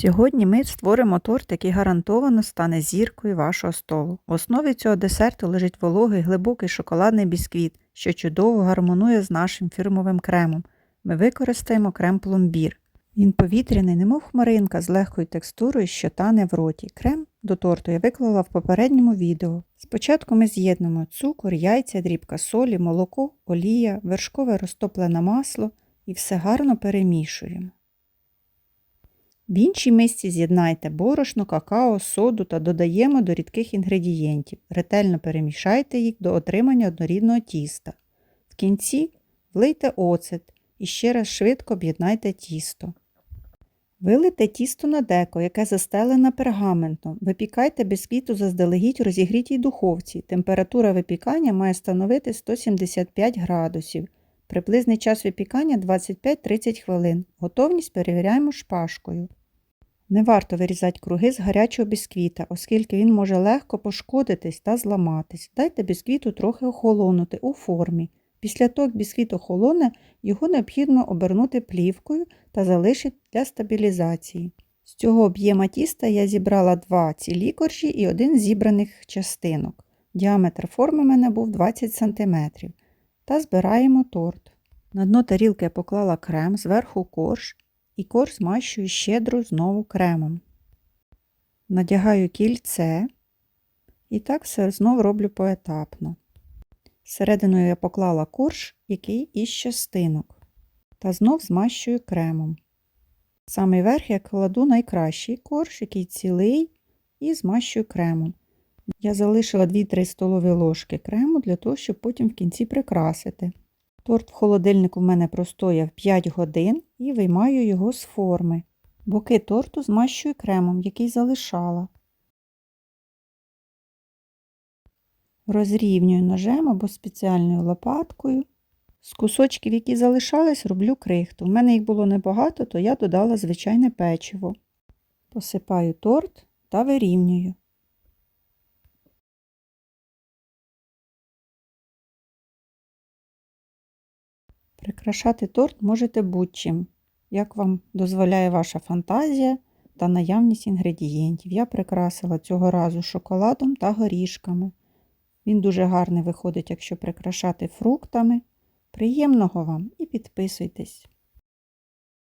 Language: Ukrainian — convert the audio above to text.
Сьогодні ми створимо торт, який гарантовано стане зіркою вашого столу. В основі цього десерту лежить вологий глибокий шоколадний бісквіт, що чудово гармонує з нашим фірмовим кремом. Ми використаємо крем пломбір. Він повітряний, немов хмаринка з легкою текстурою, що тане в роті. Крем до торту я виклала в попередньому відео. Спочатку ми з'єднуємо цукор, яйця, дрібка солі, молоко, олія, вершкове розтоплене масло і все гарно перемішуємо. В іншій мисці з'єднайте борошно, какао, соду та додаємо до рідких інгредієнтів. Ретельно перемішайте їх до отримання однорідного тіста. В кінці влийте оцет і ще раз швидко об'єднайте тісто. Вилите тісто на деко, яке застелене пергаментом. Випікайте бісквіту заздалегідь у розігрітій духовці. Температура випікання має становити 175 градусів. Приблизний час випікання 25-30 хвилин. Готовність перевіряємо шпажкою. Не варто вирізати круги з гарячого бісквіта, оскільки він може легко пошкодитись та зламатись. Дайте бісквіту трохи охолонути у формі. Після того, як бісквіт охолоне, його необхідно обернути плівкою та залишити для стабілізації. З цього об'єма тіста я зібрала два цілі коржі і один з зібраних частинок. Діаметр форми в мене був 20 см. Та збираємо торт. На дно тарілки я поклала крем, зверху корж і корж змащую щедро знову кремом. Надягаю кільце і так все знову роблю поетапно. Серединою я поклала корж, який із частинок, та знов змащую кремом. Самий верх я кладу найкращий корж, який цілий, і змащую кремом. Я залишила 2-3 столові ложки крему для того, щоб потім в кінці прикрасити. Торт в холодильнику в мене простояв 5 годин і виймаю його з форми. Боки торту змащую кремом, який залишала. Розрівнюю ножем або спеціальною лопаткою. З кусочків, які залишались, роблю крихту. У мене їх було небагато, то я додала звичайне печиво. Посипаю торт та вирівнюю. Прикрашати торт можете будь-чим, як вам дозволяє ваша фантазія та наявність інгредієнтів. Я прикрасила цього разу шоколадом та горішками. Він дуже гарний виходить, якщо прикрашати фруктами. Приємного вам і підписуйтесь!